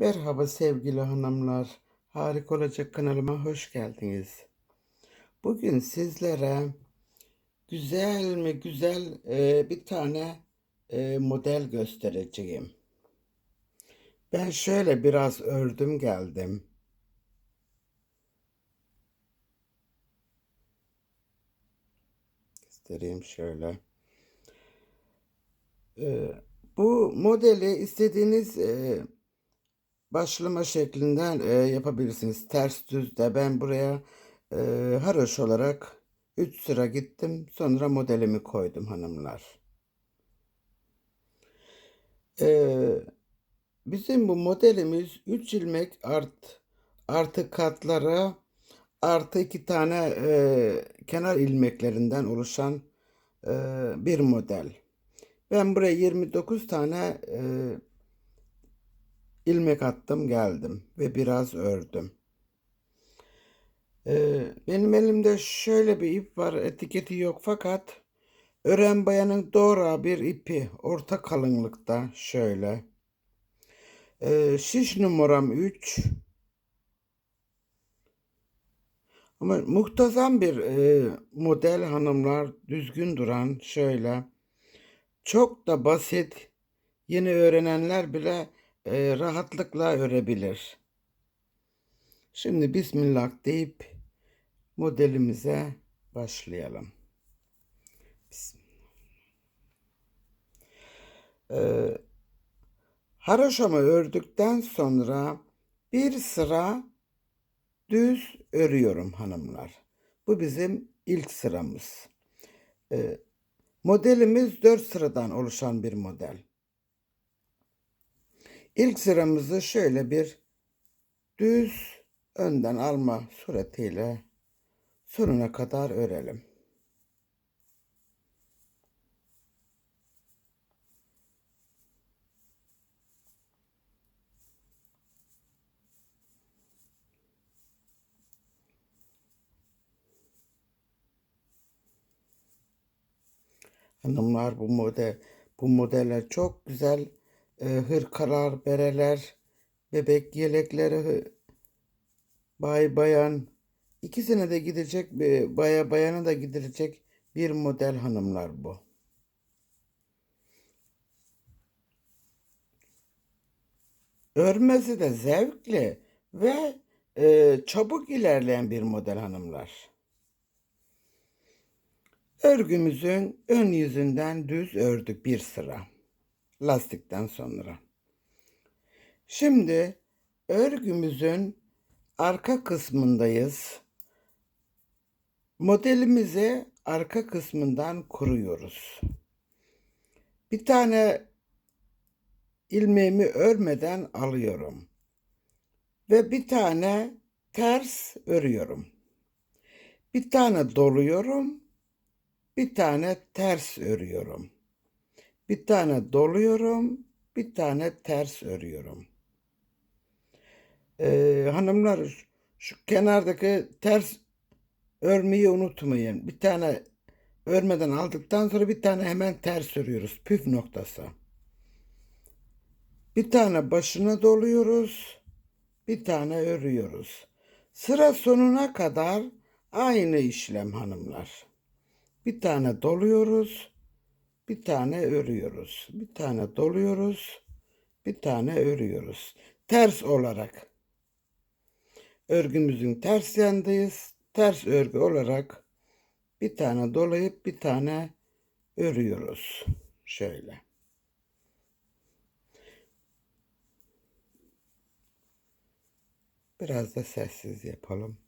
Merhaba sevgili hanımlar. Harika olacak kanalıma hoş geldiniz. Bugün sizlere güzel mi güzel e, bir tane e, model göstereceğim. Ben şöyle biraz ördüm geldim. Göstereyim şöyle. E, bu modeli istediğiniz e, başlama şeklinden e, yapabilirsiniz. Ters düz de ben buraya e, haroş olarak 3 sıra gittim. Sonra modelimi koydum hanımlar. E, bizim bu modelimiz 3 ilmek art artı katlara artı iki tane e, kenar ilmeklerinden oluşan e, bir model. Ben buraya 29 tane e, ilmek attım geldim ve biraz ördüm. Ee, benim elimde şöyle bir ip var etiketi yok fakat ören bayanın doğru bir ipi orta kalınlıkta şöyle. Ee, şiş numaram 3. Ama muhtazam bir e, model hanımlar düzgün duran şöyle. Çok da basit yeni öğrenenler bile e, rahatlıkla örebilir. Şimdi Bismillah deyip modelimize başlayalım. Ee, haroşamı ördükten sonra bir sıra düz örüyorum hanımlar. Bu bizim ilk sıramız. Ee, modelimiz dört sıradan oluşan bir model. İlk sıramızı şöyle bir düz önden alma suretiyle sonuna kadar örelim. Hanımlar bu model bu modeller çok güzel e, hırkalar, bereler, bebek yelekleri, bay bayan ikisine de gidecek bir baya bayana da gidilecek bir model hanımlar bu. Örmesi de zevkli ve e, çabuk ilerleyen bir model hanımlar. Örgümüzün ön yüzünden düz ördük bir sıra. Lastikten sonra. Şimdi örgümüzün arka kısmındayız. Modelimizi arka kısmından kuruyoruz. Bir tane ilmeğimi örmeden alıyorum. Ve bir tane ters örüyorum. Bir tane doluyorum. Bir tane ters örüyorum. Bir tane doluyorum. Bir tane ters örüyorum. Ee, hanımlar şu kenardaki ters örmeyi unutmayın. Bir tane örmeden aldıktan sonra bir tane hemen ters örüyoruz. Püf noktası. Bir tane başına doluyoruz. Bir tane örüyoruz. Sıra sonuna kadar aynı işlem hanımlar. Bir tane doluyoruz. Bir tane örüyoruz. Bir tane doluyoruz. Bir tane örüyoruz. Ters olarak. Örgümüzün ters yanındayız. Ters örgü olarak bir tane dolayıp bir tane örüyoruz. Şöyle. Biraz da sessiz yapalım.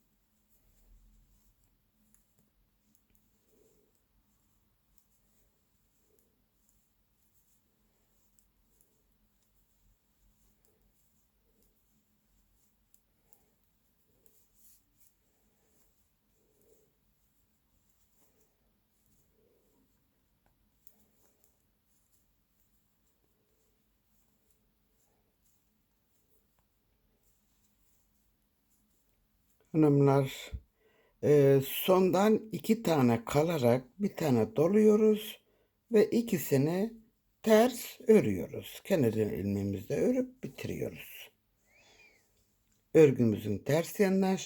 Hanımlar e, sondan iki tane kalarak bir tane doluyoruz ve ikisini ters örüyoruz. Kenar ilmeğimizde örüp bitiriyoruz. örgümüzün ters yanına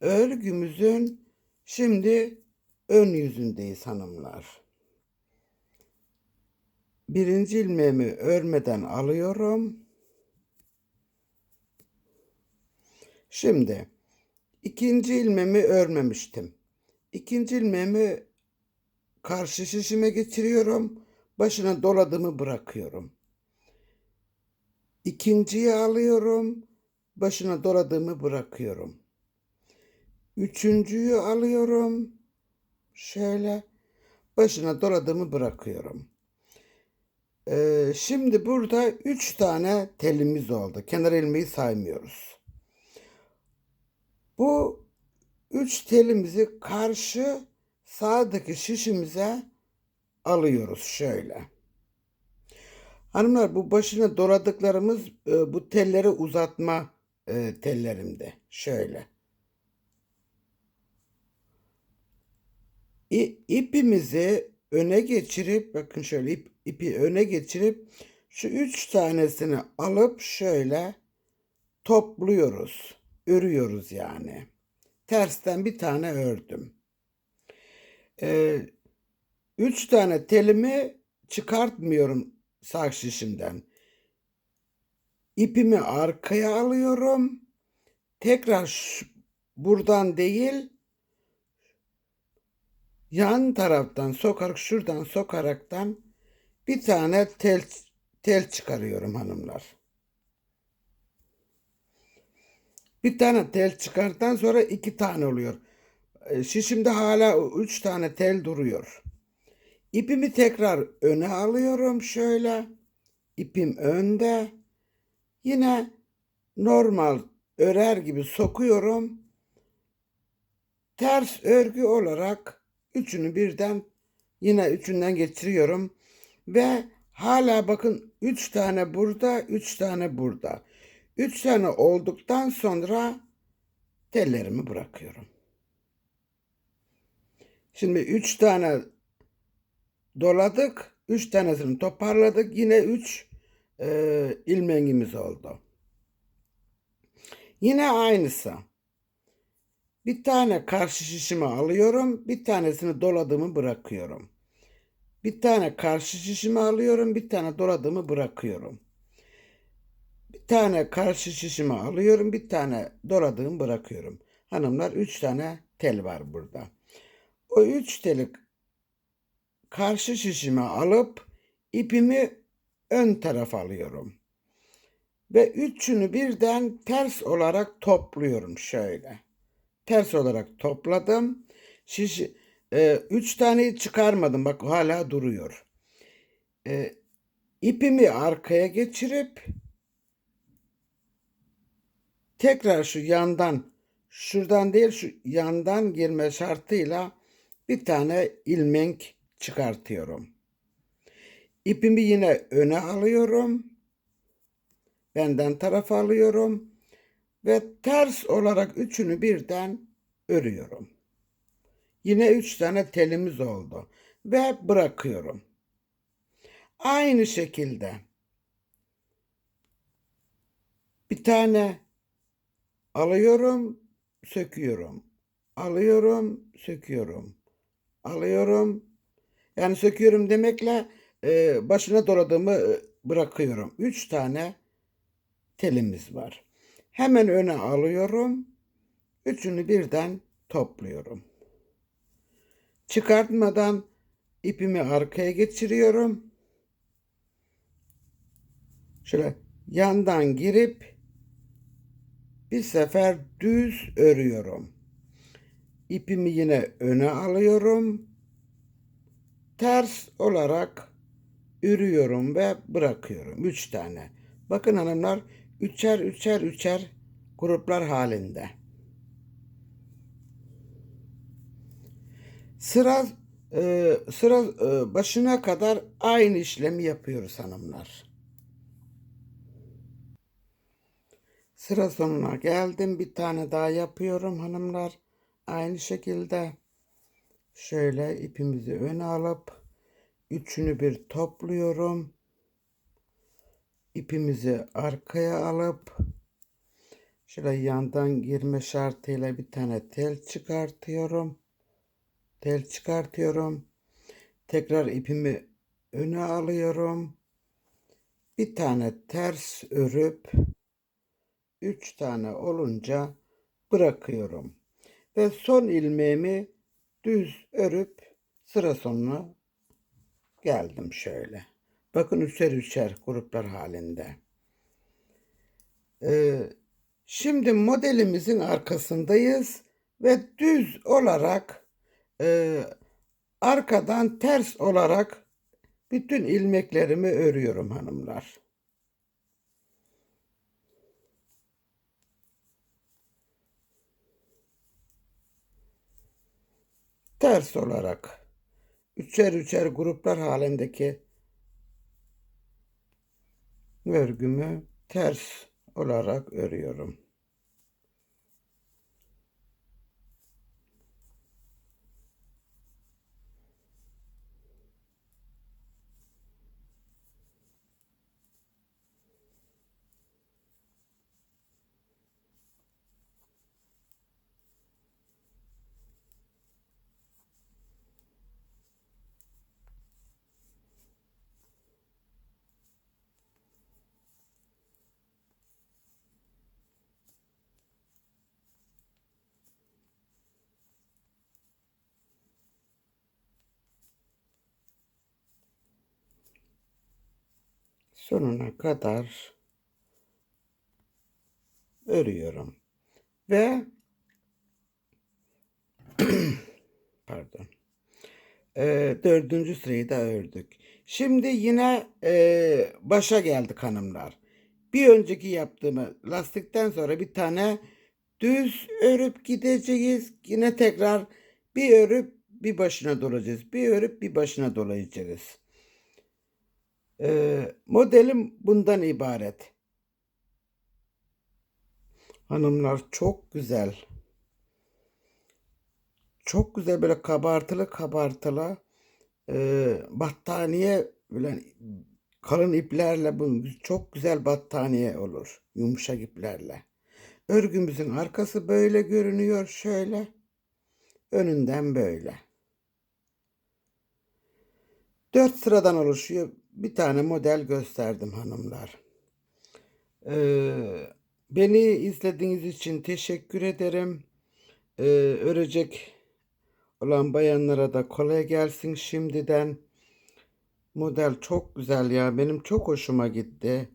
örgümüzün şimdi ön yüzündeyiz hanımlar. Birinci ilmeğimi örmeden alıyorum. Şimdi ikinci ilmeğimi örmemiştim. İkinci ilmeğimi karşı şişime geçiriyorum. Başına doladığımı bırakıyorum. İkinciyi alıyorum. Başına doladığımı bırakıyorum. Üçüncüyü alıyorum. Şöyle başına doladığımı bırakıyorum. Ee, şimdi burada üç tane telimiz oldu. Kenar ilmeği saymıyoruz. Bu üç telimizi karşı sağdaki şişimize alıyoruz şöyle. Hanımlar bu başına doladıklarımız e, bu telleri uzatma e, tellerimde. Şöyle. İ, ipimizi öne geçirip bakın şöyle ip, ipi öne geçirip şu üç tanesini alıp şöyle topluyoruz. Örüyoruz yani. Tersten bir tane ördüm. Ee, üç tane telimi çıkartmıyorum sağ şişimden. İpimi arkaya alıyorum. Tekrar şu, buradan değil yan taraftan sokarak şuradan sokaraktan bir tane tel tel çıkarıyorum hanımlar. Bir tane tel çıkarttan sonra iki tane oluyor. E, şişimde hala üç tane tel duruyor. İpimi tekrar öne alıyorum şöyle. İpim önde. Yine normal örer gibi sokuyorum. Ters örgü olarak üçünü birden yine üçünden geçiriyorum. Ve hala bakın üç tane burada, üç tane burada. Üç tane olduktan sonra tellerimi bırakıyorum. Şimdi üç tane doladık. Üç tanesini toparladık. Yine üç e, ilmeğimiz oldu. Yine aynısı. Bir tane karşı şişimi alıyorum. Bir tanesini doladığımı bırakıyorum. Bir tane karşı şişimi alıyorum. Bir tane doladığımı bırakıyorum. Bir tane karşı şişimi alıyorum. Bir tane doladığımı bırakıyorum. Hanımlar üç tane tel var burada. O üç teli karşı şişime alıp ipimi ön tarafa alıyorum. Ve üçünü birden ters olarak topluyorum şöyle. Ters olarak topladım. Şişi, e, üç taneyi çıkarmadım. Bak hala duruyor. E, ipimi arkaya geçirip tekrar şu yandan şuradan değil şu yandan girme şartıyla bir tane ilmek çıkartıyorum. İpimi yine öne alıyorum. Benden tarafa alıyorum. Ve ters olarak üçünü birden örüyorum. Yine üç tane telimiz oldu. Ve bırakıyorum. Aynı şekilde bir tane alıyorum, söküyorum. Alıyorum, söküyorum. Alıyorum. Yani söküyorum demekle e, başına doladığımı e, bırakıyorum. Üç tane telimiz var. Hemen öne alıyorum. Üçünü birden topluyorum. Çıkartmadan ipimi arkaya geçiriyorum. Şöyle yandan girip bir sefer düz örüyorum. İpimi yine öne alıyorum. Ters olarak örüyorum ve bırakıyorum. Üç tane. Bakın hanımlar üçer üçer üçer gruplar halinde. Sıra e, sıra e, başına kadar aynı işlemi yapıyoruz hanımlar. Sıra sonuna geldim. Bir tane daha yapıyorum hanımlar. Aynı şekilde şöyle ipimizi öne alıp üçünü bir topluyorum. İpimizi arkaya alıp Şöyle yandan girme şartıyla bir tane tel çıkartıyorum. Tel çıkartıyorum. Tekrar ipimi öne alıyorum. Bir tane ters örüp üç tane olunca bırakıyorum. Ve son ilmeğimi düz örüp sıra sonuna geldim şöyle. Bakın üçer üçer gruplar halinde. Ee, şimdi modelimizin arkasındayız ve düz olarak e, arkadan ters olarak bütün ilmeklerimi örüyorum hanımlar. Ters olarak üçer üçer gruplar halindeki örgümü ters olarak örüyorum. Sonuna kadar örüyorum. Ve pardon. Ee, dördüncü sırayı da ördük. Şimdi yine e, başa geldik hanımlar. Bir önceki yaptığımı lastikten sonra bir tane düz örüp gideceğiz. Yine tekrar bir örüp bir başına dolacağız. Bir örüp bir başına dolayacağız. Ee, modelim bundan ibaret. Hanımlar çok güzel. Çok güzel böyle kabartılı kabartılı e, battaniye böyle kalın iplerle bu çok güzel battaniye olur. Yumuşak iplerle. Örgümüzün arkası böyle görünüyor şöyle. Önünden böyle. Dört sıradan oluşuyor. Bir tane model gösterdim hanımlar. Ee, beni izlediğiniz için teşekkür ederim. Ee, örecek olan bayanlara da kolay gelsin şimdiden. Model çok güzel ya. Benim çok hoşuma gitti.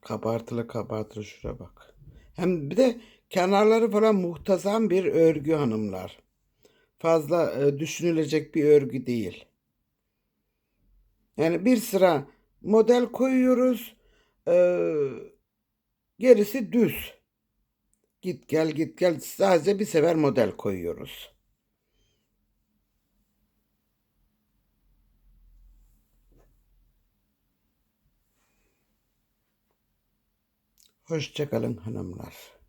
Kabartılı kabartılı şuraya bak. Hem bir de kenarları falan muhtazam bir örgü hanımlar. Fazla e, düşünülecek bir örgü değil. Yani bir sıra model koyuyoruz. Ee, gerisi düz. Git gel git gel sadece bir sefer model koyuyoruz. Hoşçakalın hanımlar.